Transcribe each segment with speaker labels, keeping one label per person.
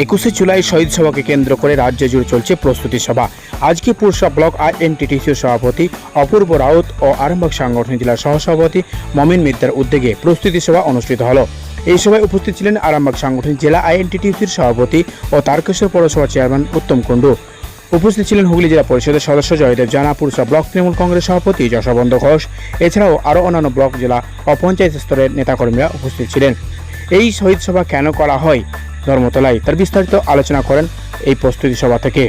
Speaker 1: একুশে জুলাই শহীদ সভাকে কেন্দ্র করে রাজ্য জুড়ে চলছে প্রস্তুতি সভা। আজকে পুরসভা ব্লক আর এনটিটিসির সভাপতি অপূর্ব রাউত ও আরামবাগ সাংগঠনিক জেলার সহসভাপতি মমিন মিত্রার উদ্যোগে প্রস্তুতি সভা অনুষ্ঠিত হলো। এই সভায় উপস্থিত ছিলেন আরামবাগ সাংগঠনিক জেলা আইএনটিটিসির সভাপতি ও তারকেশ্বর পৌরসভা চেয়ারম্যান উত্তম কুণ্ডু। উপস্থিত ছিলেন হুগলি জেলা পরিষদের সদস্য জয়দেব জানা, পুরসভা ব্লক তৃণমূল কংগ্রেস সভাপতি যশবন্ত ঘোষ। এছাড়াও আরও অন্যান্য ব্লক, জেলা ও পঞ্চায়েত স্তরের নেতাকর্মীরা উপস্থিত ছিলেন। এই শহীদ সভা কেন করা হয়? ধর্মতলায় তার বিস্তারিত আলোচনা করেন এই প্রস্তুতি সভা থেকে।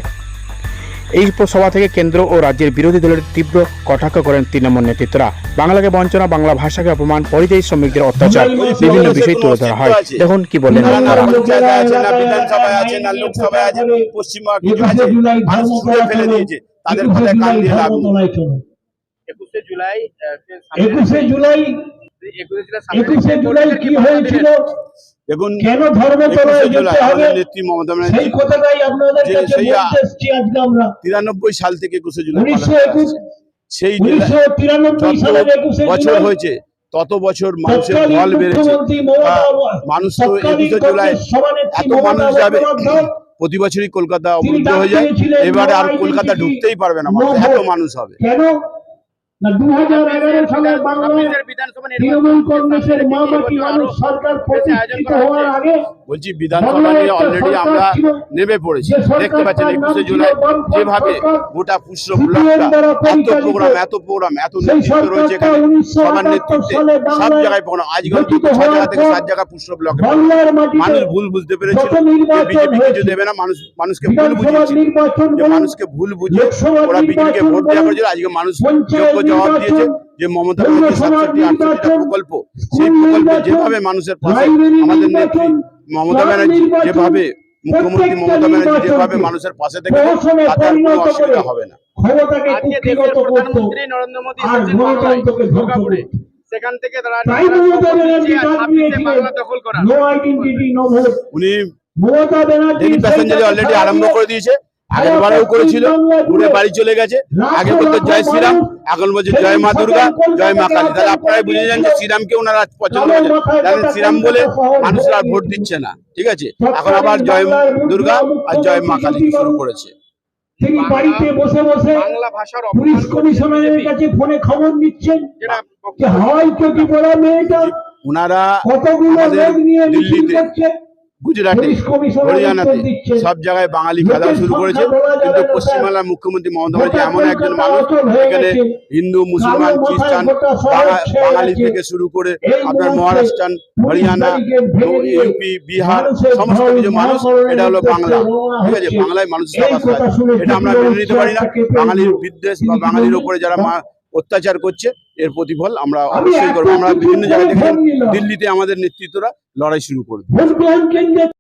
Speaker 1: এই সভা থেকে কেন্দ্র ও রাজ্যের বিরোধী দলের তীব্র কটাক্ষ করেন তৃণমূল নেতৃত্বরা। বাংলাকে বঞ্চনা বাংলা ভাষাকে অপমান পরিযায়ী শ্রমিকদের অত্যাচার বিভিন্ন বিষয় তুলে ধরা হয়। দেখুন কি বললেন
Speaker 2: না
Speaker 1: তারা।
Speaker 2: পঞ্চায়েতে আছে না বিধানসভায় আছে না লোকসভায় আছে পশ্চিমবঙ্গ কিছু আছে। মানুষ ছুঁড়ে ফেলে দিয়েছে। তাদের কথায় কান দিয়ে লাভ নেই।
Speaker 3: একুশে জুলাই
Speaker 4: একুশে জুলাই কি হয়েছিল?
Speaker 2: দেখুন
Speaker 4: কেন ধর্মতলায় যেতে হবে?
Speaker 2: নেত্রী মমতা
Speaker 4: সেই কথাটাই আপনাদের কাছে আজকে আমরা।
Speaker 2: সাল থেকে একুশে জুলাই। সেই বছর হয়েছে তত বছর মানুষের
Speaker 4: তৎকালীন
Speaker 2: বেড়েছে। মানুষ তো একুশে জুলাই এত মানুষ যাবে। প্রতি বছরই কলকাতা অবরুদ্ধ হয়ে যায়। এবারে আর কলকাতা ঢুকতেই পারবে না এত মানুষ হবে।
Speaker 4: কেন? না দু হাজার এগারো সালের বাংলায় তৃণমূল কংগ্রেসের মা বাকি মানুষ সরকার প্রতিষ্ঠিত হওয়ার আগে
Speaker 2: বলছি বিধানসভা নিয়ে অলরেডি আমরা নেমে পড়েছি। দেখতে পাচ্ছেন একুশে জুলাই যেভাবে গোটা ব্লকটা এত প্রোগ্রাম এত প্রোগ্রাম এত নেতৃত্ব রয়েছে এখানে। সবার নেতৃত্বে সব জায়গায় আজকাল ছ জায়গা থেকে সাত জায়গা ব্লকে মানুষ ভুল বুঝতে পেরেছিল বিজেপি কিছু দেবে না মানুষ মানুষকে ভুল বুঝিয়েছিল যে মানুষকে ভুল বুঝিয়ে ওরা বিজেপিকে ভোট দেওয়া করেছিল। আজকে মানুষ যোগ্য জবাব দিয়েছে যে মমতা ব্যানার্জি
Speaker 4: পৌরসভা
Speaker 2: সাতষট্টি আটষট্টিটা প্রকল্প। সেই প্রকল্পে যেভাবে মানুষের পাশে আমাদের নেত্রী মমতা ব্যানার্জি যেভাবে মুখ্যমন্ত্রী মমতা ব্যানার্জি যেভাবে মানুষের পাশে থেকে
Speaker 4: প্রহসনে
Speaker 2: তাতে আর কোনো অসুবিধা হবে না।
Speaker 3: আজকে দেশের প্রধানমন্ত্রী নরেন্দ্র মোদী এসেছেন বাংলায়, দুর্গাপুরে। সেখান থেকে তারা
Speaker 4: তাই মমতা ব্যানার্জি ডাক
Speaker 3: ছাব্বিশে
Speaker 4: দিয়েছিলেন
Speaker 3: বাংলা দখল করা
Speaker 4: নো আইডেন্টিটি নো ভোট
Speaker 2: উনি
Speaker 4: মমতা ব্যানার্জি
Speaker 2: ডেলি প্যাসেঞ্জারে অলরেডি আরম্ভ করে দিয়েছে। আগের বারেও করেছিল ঘুরে বাড়ি চলে গেছে। আগে বলতো জয় শ্রীরাম এখন বলছে জয় মা দুর্গা জয় মা কালী। তাহলে আপনারাই বুঝে যান যে শ্রীরামকে ওনারা পছন্দ করেন জানেন শ্রীরাম বলে মানুষরা আর ভোট দিচ্ছে না ঠিক আছে? এখন আবার জয় দুর্গা আর জয় মা কালী শুরু করেছে।
Speaker 4: তিনি বাড়িতে বসে বসে
Speaker 3: বাংলা ভাষার
Speaker 4: পুলিশ কমিশনারের কাছে ফোনে খবর নিচ্ছেন যে চটি পড়া মেয়েটা?
Speaker 2: ওনারা
Speaker 4: কতগুলো লোক নিয়ে মিছিল করছে?
Speaker 2: গুজরাটে হরিয়ানাতে সব জায়গায় বাঙালি খেলা শুরু করেছে। কিন্তু পশ্চিমবাংলার মুখ্যমন্ত্রী মমতা ব্যানার্জি এমন একজন মানুষ এখানে হিন্দু মুসলমান খ্রিস্টান বাঙালি থেকে শুরু করে আপনার মহারাষ্ট্র হরিয়ানা ইউপি বিহার সমস্ত কিছু মানুষ এটা হলো বাংলা ঠিক আছে বাংলায় মানুষ এটা আমরা মেনে নিতে পারি না। বাঙালির বিদ্বেষ বা বাঙালির? উপরে যারা মা- অত্যাচার করছে এর প্রতিফল আমরা অবশ্যই করব। আমরা বিভিন্ন জায়গায় দিল্লিতে আমাদের নেতৃত্বরা লড়াই শুরু করবে।